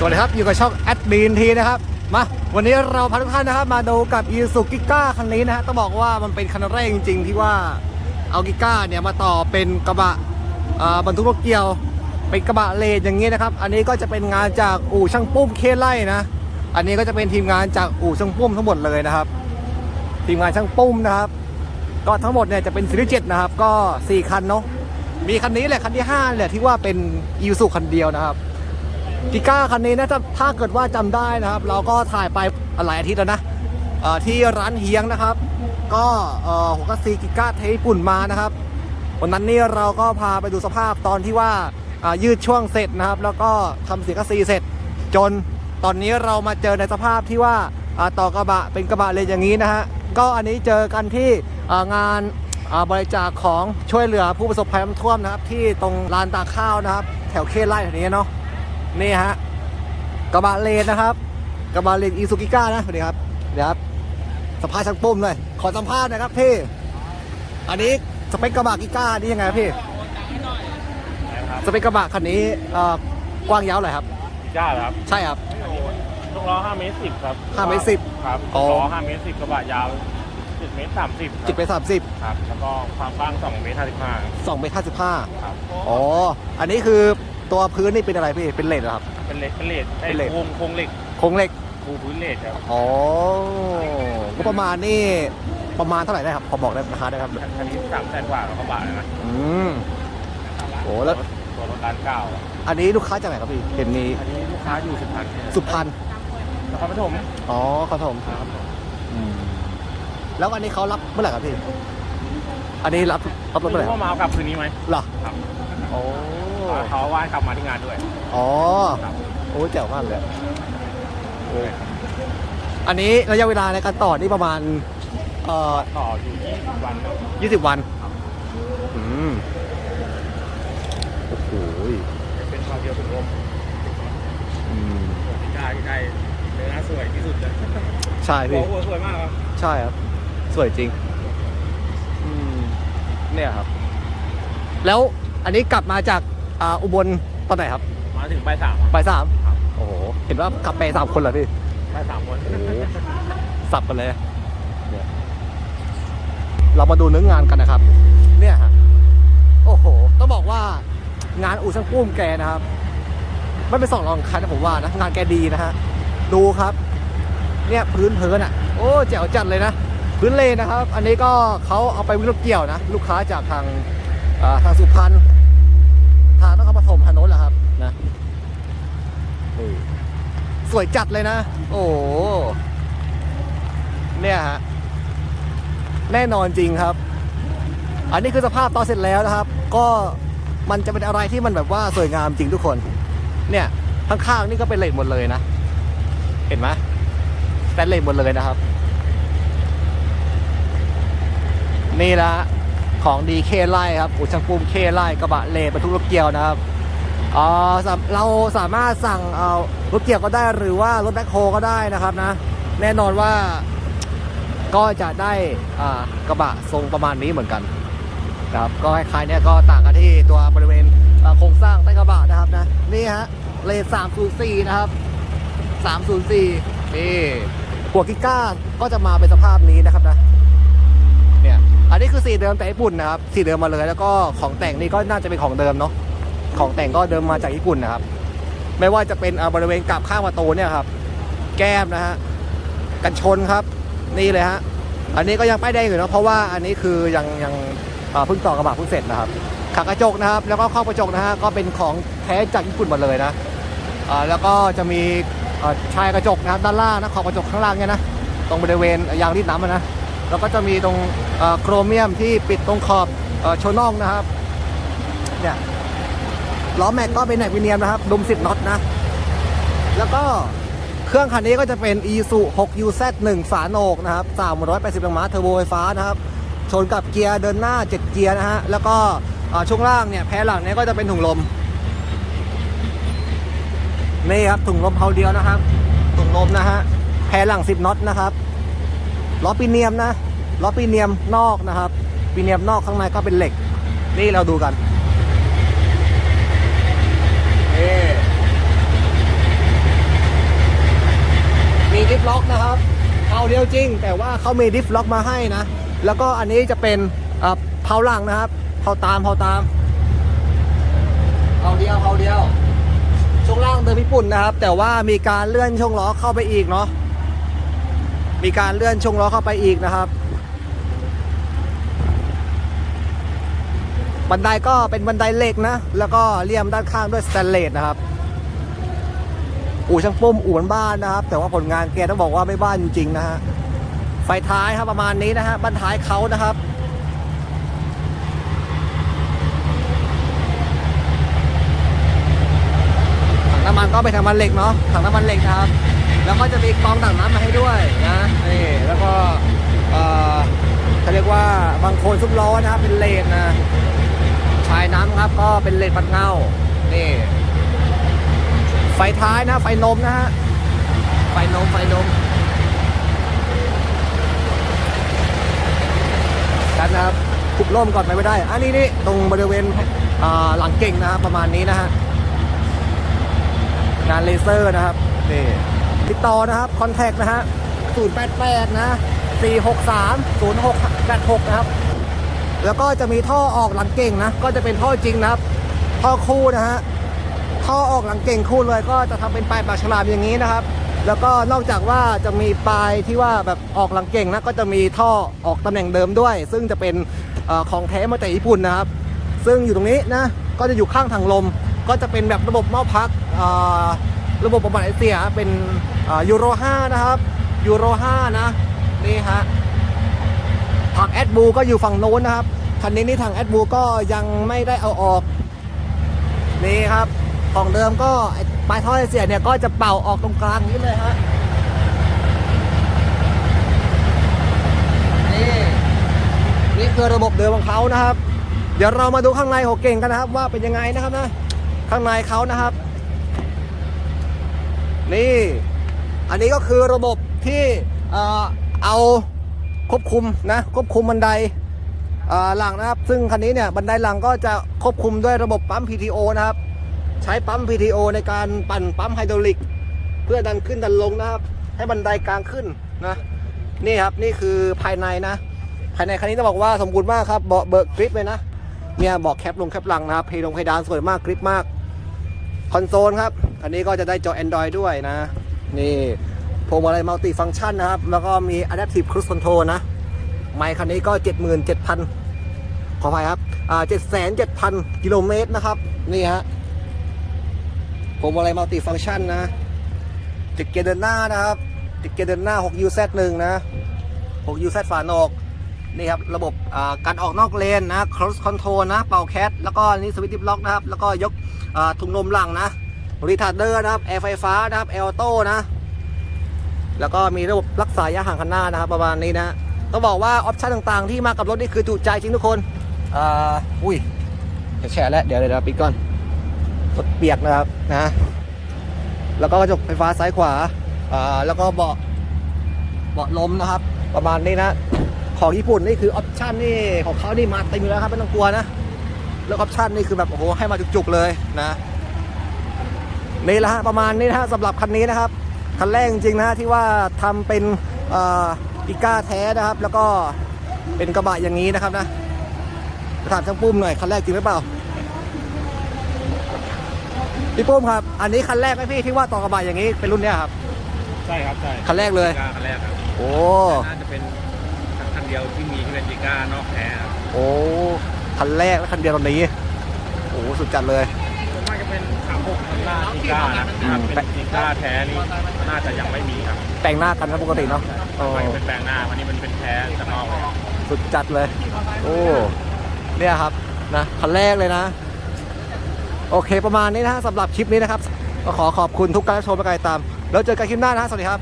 สวัสดีครับอยู่กับช่องแอดมินทีนะครับมาวันนี้เราพาทุกท่านนะครับ มาดูกับอีซูกิก้าคันนี้นะฮะต้องบอกว่ามันเป็นคันแรกจริง ๆ ที่ว่าเอากิก้าเนี่ยมาต่อเป็นกระบะบรรทุกรถเกี่ยว เป็นกระบะเลนอย่างนี้นะครับ อันนี้ก็จะเป็นงานจากอู่ช่างปุ้มเคไล่นะ อันนี้ก็จะเป็นทีมงานจากอู่ช่างปุ้มทั้งหมดเลยนะครับ ทีมงานช่างปุ้มนะครับ ก็ทั้งหมดเนี่ยจะเป็นซีรีส์เจ็ดนะครับ ก็ 4 คันเนาะมีคันนี้แหละคันที่5แหละที่ว่าเป็นอีซูคันเดียวนะครับ กิก้าคันนี้นะถ้าถ้าเกิดว่าจำได้นะครับ เราก็ถ่ายไปหลายอาทิตย์แล้วนะที่ร้านเฮียงนะครับ ก็หกซีกิก้าเทญี่ปุ่นมานะครับวันนั้นนี่เราก็พาไปดูสภาพตอนที่ว่ายืดช่วงเสร็จนะครับ แล้วก็ทำเสียกระซีเสร็จ จนตอนนี้เรามาเจอในสภาพที่ว่าต่อกระบะเป็นกระบะเลยอย่างนี้นะฮะก็อันนี้เจอกันที่งานบริจาคของช่วยเหลือผู้ประสบภัยน้ำท่วมนะครับ ที่ตรงลานตาข้าวนะครับ แถวเคไร่แถวนี้เนาะ นี่ฮะกระบะเลนนะครับ กระบะเลนอีซูกิก้านะสวัสดีครับเดี๋ยวครับสัมภาษณ์ช่างปุ้มเลย ขอสัมภาษณ์หนะครับพี่ อันนี้สเปคกระบะกิก้านี่ยังไงครับพี่สเปคกระบะคันนี้เอ่อกว้างยาวเลยครับจ้าเหรอครับใช่ครับลูกล้อ5เมตร10ครับห้าเมตรสิบครับอ๋อ ล้อ5เมตร10กระบะยาว10เมตร30จิตไปสามสิบครับ แล้วก็ความกว้าง2เมตร55 สองเมตรห้าสิบห้าครับ อ๋อ อันนี้คือ ตัวพื้นนี่เป็นอะไรพี่ เป็นเหล็กเหรอครับ เป็นเหล็กเป็นเหล็กเป็นเหล็ก โครงโครงเหล็กโครงเหล็ก ปูพื้นเหล็กครับอ๋อก็ประมาณนี่ประมาณเท่าไหร่ได้ครับ พอบอกได้ราคาได้ครับ คันนี้3แสนกว่าแล้วกระบะเลยนะอืม โอ้แล้ว ตัวรถร้านเก้าอะอันนี้ลูกค้าจากไหนครับพี่เห็นมีอันนี้ลูกค้าอยู่สุพรรณสุพรรณ นครปฐมอ๋อครับผมครับอืมแล้วอันนี้เขารับเมื่อไหร่ครับพี่ อันนี้รับรับรถไม่เมื่อไหร่รู้ว่ามาเอากลับคืนนี้ไหมเหรอครับ โอ้ เขาว่าให้กลับมาที่งานด้วย อ๋อ ครับ โอ้แจ๋วมากเลยโอ้อันนี้ระยะเวลาในการต่อนี่ประมาณเอ่อต่ออยู่20วันครับยี่สิบวัน อืม โอ้โหเป็นความเดียวถึงลมอืมได้ได้เนื้อสวยที่สุดเลยใช่หัวพี่ หัวสวยมากครับใช่ครับ สวยจริง อืม เนี่ยครับ แล้วอันนี้กลับมาจาก อ่าอุบลตอนไหนครับมาถึงบ่ายสามบ่ายสามครับโอ้โหเห็นว่ากลับไปสามคนเหรอพี่บ่ายสามคน โอ้โหสับกันเลยเนี่ยเรามาดูเนื้องานกันนะครับ เนี่ยฮะโอ้โหต้องบอกว่างานอู่ช่างปุ้มแกนะครับไม่เป็นสองรองใครนะผมว่านะงานแกดีนะฮะดูครับ เนี่ยพื้นเพลินอะ โอ้แจ๋วจัดเลยนะพื้นเลนนะครับ อันนี้ก็เขาเอาไปวิ่งรถเกี่ยวนะ ลูกค้าจากทางอ่าทางสุพรรณทางนครปฐมทางโน้ นแหละครับนะนี่สวยจัดเลยนะ โอ้โหเนี่ยฮะแน่นอนจริงครับ อันนี้คือสภาพตอนเสร็จแล้วนะครับ ก็มันจะเป็นอะไรที่มันแบบว่าสวยงามจริงทุกคน เนี่ยข้างๆนี่ก็เป็นเหล็กหมดเลยนะ เห็นไหมแต่เหล็กหมดเลยนะครับ นี่ละของดีเคไล่ครับอุชังปุมเคไล่กระบะเลบรรทุกรถเกี่ยวนะครับ อ๋อเราสามารถสั่งเอารถเกี่ยวก็ได้หรือว่ารถแบ็คโฮก็ได้นะครับนะ แน่นอนว่าก็จะได้กระบะทรงประมาณนี้เหมือนกันนะครับก็คล้ายๆเนี่ยก็ต่างกันที่ตัวบริเวณโครงสร้างใต้กระบะนะครับนะนี่ฮะเลน304นะครับ304นี่หัวกิก้าก็จะมาเป็นสภาพนี้นะครับนะเนี่ยอันนี้คือสีเดิมแต่ญี่ปุ่นนะครับสีเดิมมาเลยแล้วก็ของแต่งนี่ก็น่าจะเป็นของเดิมเนาะ ของแต่งก็เดิมมาจากญี่ปุ่นนะครับ ไม่ว่าจะเป็นอ่าบริเวณกับข้างประตูเนี่ยครับ แก้มนะฮะกันชนครับ นี่เลยฮะอันนี้ก็ยังป้ายแดงอยู่นะเพราะว่าอันนี้คือยังยังเพิ่งต่อกระบะเพิ่งเสร็จนะครับขากระจกนะครับ แล้วก็ข้อกระจกนะฮะก็เป็นของแท้จากญี่ปุ่นหมดเลยนะอ่าแล้วก็จะมีอ่อชายกระจกนะครับด้านล่างนะขอบกระจกข้างล่างเนี่ยนะตรงบริเวณยางรีดน้ำอะนะแล้วก็จะมีตรงอ่อโครเมียมที่ปิดตรงขอบเอ่อโชน่องนะครับเนี่ย ล้อแม็กก็เป็นแม็กวิเนียมนะครับดุม10น็อตนะ แล้วก็เครื่องคันนี้ก็จะเป็น e s u 6 uz 1ฝาโหนกนะครับ380แรงม้าเทอร์โบไฟฟ้านะครับ ชนกับเกียร์เดินหน้า 7 เกียร์นะฮะ แล้วก็ช่วงล่างเนี่ยแพ้หลังเนี่ยก็จะเป็นถุงลม นี่ครับถุงลมเพาเดียวนะครับ ถุงลมนะฮะ แพ้หลัง 10น็อตนะครับ ล้อปีเนียมนะ ล้อปีเนียมนอกนะครับปีเนียมนอกข้างในก็เป็นเหล็ก นี่เราดูกัน ดิฟล็อกนะครับเผาเดียวจริง แต่ว่าเขามีดิฟล็อกมาให้นะ แล้วก็อันนี้จะเป็นเอ่อเผาหลังนะครับเผาตามเผาตามเผาเดียวเผาเดียว ช่วงล่างเดิมญี่ปุ่นนะครับ แต่ว่ามีการเลื่อนช่วงล้อเข้าไปอีกเนาะ มีการเลื่อนช่วงล้อเข้าไปอีกนะครับ บันไดก็เป็นบันไดเหล็กนะ แล้วก็เลี่ยมด้านข้างด้วยสแตนเลสนะครับ อู่ช่างปุ้มอู่บ้านนะครับ แต่ว่าผลงานแกต้องบอกว่าไม่บ้านจริงๆนะฮะไฟท้ายครับประมาณนี้นะฮะบันท้ายเขานะครับถังน้ำมันก็เป็นถังน้ำมันเหล็กเนาะถังน้ำมันเหล็กนะครับ แล้วก็จะมีกองถังน้ำมาให้ด้วยนะนี่แล้วก็เออเขาเรียกว่าบางโคนซุ้มล้อนะครับเป็นเลนนะชายน้ำครับก็เป็นเลนปัดเงานี่ ไฟท้ายนะ ไฟนมนะฮะ ไฟนม ไฟนมกันนะครับคุบล่มก่อนไปไม่ได้ อันนี้นี่ตรงบริเวณหลังเก่งนะครับประมาณนี้นะฮะ งานเลเซอร์นะครับ นี่ ติดต่อนะครับ คอนแทคนะฮะ088 นะ 463 0686 นะครับ แล้วก็จะมีท่อออกหลังเก่งนะ ก็จะเป็นท่อจริงนะครับ ท่อคู่นะฮะ ท่อออกหลังเก่งคู่เลยก็จะทำเป็นปลายปากฉลามอย่างนี้นะครับ แล้วก็นอกจากว่าจะมีปลายที่ว่าแบบออกหลังเก่งนะก็จะมีท่อออกตำแหน่งเดิมด้วย ซึ่งจะเป็นอของแท้มาจากญี่ปุ่นนะครับ ซึ่งอยู่ตรงนี้นะก็จะอยู่ข้างถังลม ก็จะเป็นแบบระบบหม้อพักระบบประบัดไอเสียเป็นยูโร5นะครับยูโร5นะนี่ฮะถังแอดบูก็อยู่ฝั่งโน้นนะครับคันนี้นี่ทางแอดบูก็ยังไม่ได้เอาออกนี่ครับ ของเดิมก็ปลายท่อไอเสียเนี่ยก็จะเป่าออกตรงกลางนี้เลยฮะนี่นี่คือระบบเดิมของเขานะครับ เดี๋ยวเรามาดูข้างในของเก่งกันนะครับ ว่าเป็นยังไงนะครับนะข้างในเขานะครับ นี่ อันนี้ก็คือระบบที่เออเอาควบคุมนะควบคุมบันไดอ่อหลังนะครับ ซึ่งคันนี้เนี่ยบันไดหลังก็จะควบคุมด้วยระบบปั๊ม PTO นะครับ ใช้ปั๊ม PTO ในการปั่นปั๊มไฮดรอลิก เพื่อดันขึ้นดันลงนะครับ ให้บันไดกลางขึ้นนะนี่ครับนี่คือภายในนะ ภายในคันนี้ต้องบอกว่าสมบูรณ์มากครับเบาะเบิกกริปเลยนะเนี่ยเบอกแคปลงแคปหลังนะครับเพลงเพดานสวยมากกริปมากคอนโซลครับ อันนี้ก็จะได้จอ Android ด้วยนะ นี่พวงมาลัยมัลติฟัง c t ชันนะครับ แล้วก็มี Adaptive Cruise Control นะ ไมค์คันนี้ก็ 77,000 ขออภัยครับอ่า77,000กิโลเมตรนะครับ นี่ฮะ พวงมาลัยมัลติฟัง c t ชันนะ ติดเกียร์เดินหน้านะครับ ติดเกียร์เดินหน้า 6UZ1 นะ 6UZ ฝาโหนกนี่ครับระบบการออกนอกเลนนะ cross control นะ เป่าแคทแล้วก็นี่สวิตช์ดิฟล็อกนะครับ แล้วก็ยกถุงลมหลังนะรีทาร์เดอร์นะครับ แอร์ไฟฟ้านะครับแอร์ออโต้นะ แล้วก็มีระบบรักษาระยะห่างคันหน้านะครับ ประมาณนี้นะต้องบอกว่าออปชั่นต่างๆ ที่มากับรถนี่คือจุใจจริงทุกคน อ่า อุ้ยแฉะแล้ว เดี๋ยวเดี๋ยวปิดก่อน เปียกนะครับนะแล้วก็กระจกไฟฟ้าซ้ายขวาอ่าแล้วก็เบาะเบาะลมนะครับ ประมาณนี้นะของญี่ปุ่นนี่คือออปชั่นนี่ของเขานี่มาเต็มอยู่แล้วครับไม่ต้องกลัวนะแล้วออปชั่นนี่คือแบบโอ้โหให้มาจุกๆเลยนะนี่ละฮะประมาณนี้นะฮะสำหรับคันนี้นะครับคันแรกจริงๆนะที่ว่าทำเป็นอีก้าแท้นะครับ แล้วก็เป็นกระบะอย่างนี้นะครับนะถามช่างปุ้มหน่อยคันแรกจริงหรือเปล่า พี่ปุ้มครับ อันนี้คันแรกไหมพี่ที่ว่าต่อกระบะอย่างนี้เป็นรุ่นเนี้ยครับ ใช่ครับใช่คันแรกเลยจิก้าคันแรกครับโอ้น่าจะเป็นคันเดียวที่มีที่เป็นจิก้านอกแท้ครับโอ้คันแรกและคันเดียวตอนนี้โอ้สุดจัดเลย ส่วนมากจะเป็นสามหกคันหน้าจิก้านะอืมถ้าเป็นจิก้าแท้นี่น่าจะยังไม่มีครับแต่งหน้ากันนะปกติเนาะส่วนมากจะเป็นแปลงหน้าวันนี้มันเป็นแท้จากนอกเลยสุดจัดเลย โอ้เนี่ยครับนะคันแรกเลยนะ โอเคประมาณนี้นะฮะสำหรับคลิปนี้นะครับก็ขอขอบคุณทุกการรับชมและการติดตาม แล้วเจอกันคลิปหน้านะฮะสวัสดีครับ